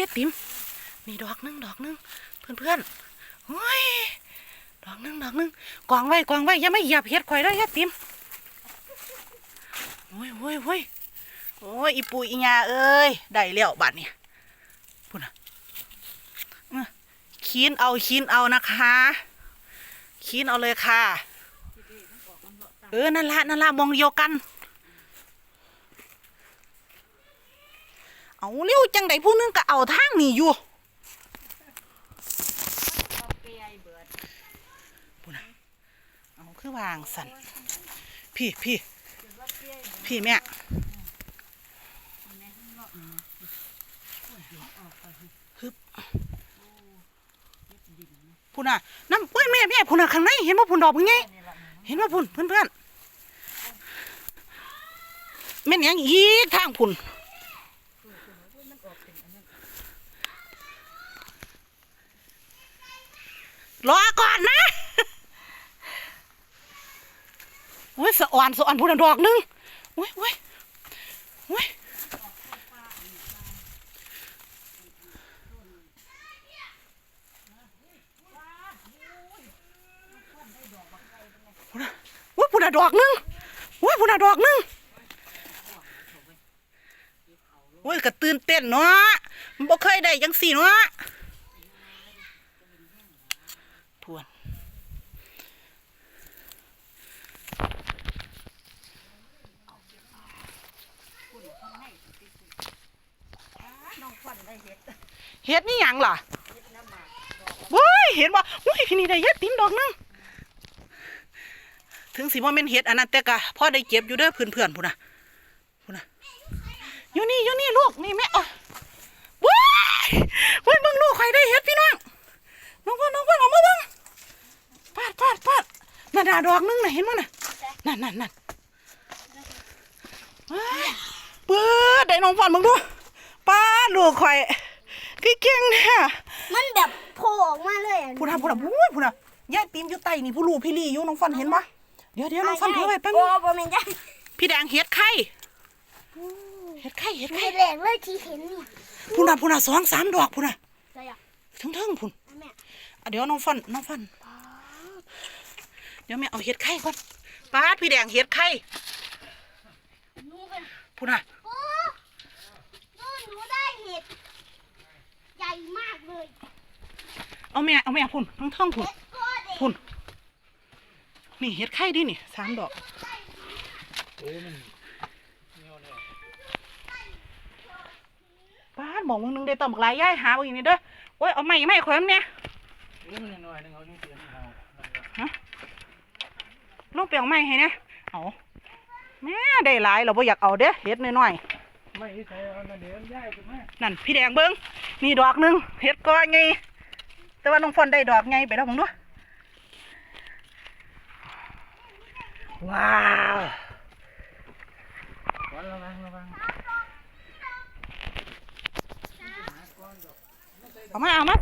ยายติ๋มนี่ดอกหนึงดอกหนึงเพื่อนเพื่อนๆเฮ้ยดอกหนึงดอกหนึงกองไว้กองไว้ย่าไม่เหยียบเฮ็ดข่อยเด้ยายติ๋มโอ้ยโอ้ยโอ้ยโอ้ยอีปูอีญาเอ้ยได้แล้วบัดเนี่ยพูดนะคีนเอาคีนเอานะคะคีนเอาเลยค่ะ เออนั่นละนั่นละมองเดียวกัน เอาเร็วจังไดผู้นึงก็เอาทางนี้อยู่พูนะเอาคือวางสันพี่พี่พี่แม่ฮึบพูน่ะน้ำเอ้ยแม่แม่พูน่ะข้างในเห็นว่าพูนดอกเป็นไงเห็นว่าพูนเพื่อนเพื่อนแม่นหยังอีกทางพูน รอก่อนนะโอ้ยสะอ่อนสะอ่อนพูดดอกหนึงโอ้ยโอ้ยโอ้ยพูดนะโอ้ยพูดดอกหนึงโอ้ยพูดดอกหนึงโอ้ ยกระตื่นเต้นเนาะมันบ่เคยได้จังสี่เนาะพวนน้องควันได้เห็ดเฮ็ดนี่หยังล่ะเว้ยเห็นบ่อุ้ยพี่นี่ได้เฮ็ดติ่มดอกหนึงถึงสิบ่แม่นเฮ็ดอันนั้นแต่ก็พอได้เก็บอยู่เด้อเพื่อนๆพุ่นน่ะพุ่นน่ะ อยู่นี่อยู่นี่ลูกนี่แม่เอ้ยเว้ยเว้ยเบิ่งลูกใครได้เฮ็ดพี่น้องน้องพ่อน้องพ่อเอามาเบิ่งปาดปาดปาดนั่นน่ะดอกหนึงน่ะเห็นบ่น่ะนั่นนั่นนั่นเฮ้ยเปิดได้น้องพ่อมึงดูป้าดลูกข่อยคือเก่งเนี่ยมันแบบโผล่ออกมาเลยอะพูดนะพูดนะพูดพูดนะยายตีมอยู่ใต้นี่ผู้ลูกพี่ลี่อยู่น้องฟันเห็นปะเดี๋ยวเดี๋ยวน้องฟันถือไว้แป๊บนึโอ้งบ่แม่นจ้ะพี่แดงเฮ็ดไข่ เฮ็ดไข่เฮ็ดไข่เห็ดแหลกเลยที่เห็นนี่พูดนะพูดนะสองสามดอกพูดนะใช่อะถึงถึงพูดแม่อะเดี๋ยวน้องฟันน้องฟันเดี๋ยวแม่เอาเฮ็ดไข่ก่อนป้าดพี่แดงเฮ็ดไข่หนูเป็นพูดนะโอ้หนูหนูได้เห็ดใหญ่มากเลย เอาแม่เอาแม่พูนทั้งทั้งพูนเห็ดก็เด็กพูนนี่เฮ็ดไข่ดินี่สามดอก ป้าดบอกมึงนึงได้ต่อมกลายย่ายหาบ่อย่างนี้เด้อโอ้ยเอาไม้ไม้ข่อยมันเนี่ยโอ้มันน้อยนึงเอาอยู่เตียงเอาลงไปเอาไม้ให้เนี่ยเอาแม่ได้หลายเราบ่อยากเอาเด้อเฮ็ดน้อยๆไม่ใช่เอานั่นเดี๋ยวย้ายขึ้นมานั่นพี่แดงเบิ้งนี่ดอกหนึ่งเห็ดก้อนไงแต่ว่าน้องฟอนได้ดอกไงไปแล้วผมด้วยว้าววันระวังระวัง เอามาเอามา